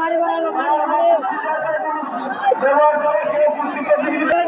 মারি পুষ্টিকে দিবেন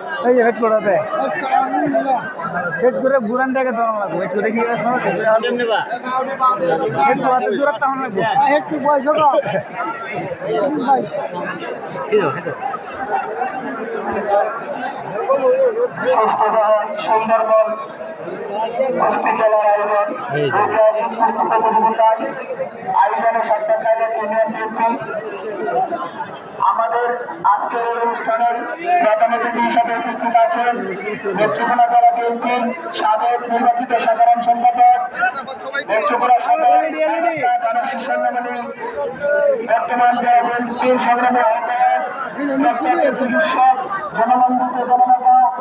এই যে হেড করাতে হেড করে বুড়ান দেখে ধরন লাগবে। হেড করে কি হেড করাতে দূরত্ব তখন লাগবে। হেড কি বয়স হলো। স্বাস্থ্যভবন সুন্দরবন হসপিটালের আয়োজন। আমাদের আজকের এই অনুষ্ঠানের প্রধান অতিথি হিসাবে উপস্থিত আছেন নেত্রকোনা জেলা বিএনপির সাবেক নির্বাচিত সাধারণ সম্পাদক, নেত্রকোনা সদর সম্মেলনী বর্তমান জেলা বিএনপির সংগ্রামী আহ্বায়ক, ডক্টর চিকিৎসক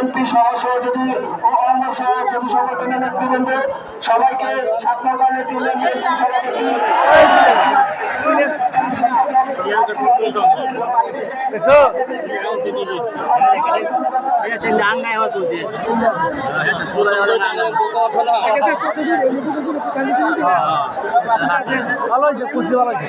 বিএনপি সহ সহযোগী ও অন্য সহযোগী সংগঠনের নেতৃবৃন্দ সবাইকে সাত নম্বর নেতৃবৃন্দ হওয়া তুলছে ভালো হয়েছে কুস্তি ভালো হয়েছে।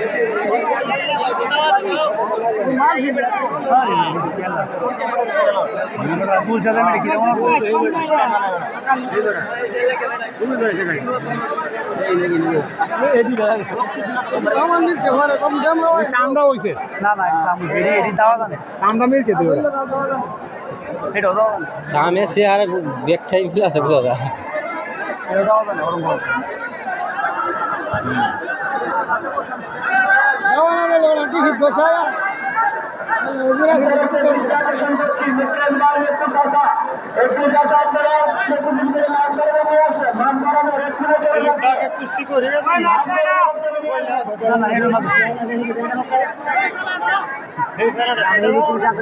চামড়া হয়েছে না না চামড়া এটি এটি দাওয়া জানে চামড়া মিলছে তুই এটা দাওয়া জানে সামনে সে আর ব্যাগটাই আছে বুঝা যায় এটা দাওয়া জানে ওরকম ভাবে। একটু যাতে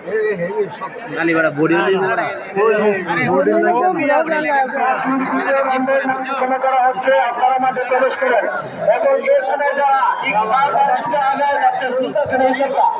দম পাই বলেছি দম পাই বলেছি গালিবাড়া। বডি ঘোষণা করা হচ্ছে আপনারা মাঠে প্রবেশ করেন। এবং এখানে যারা বুঝতেছেন এই সরকার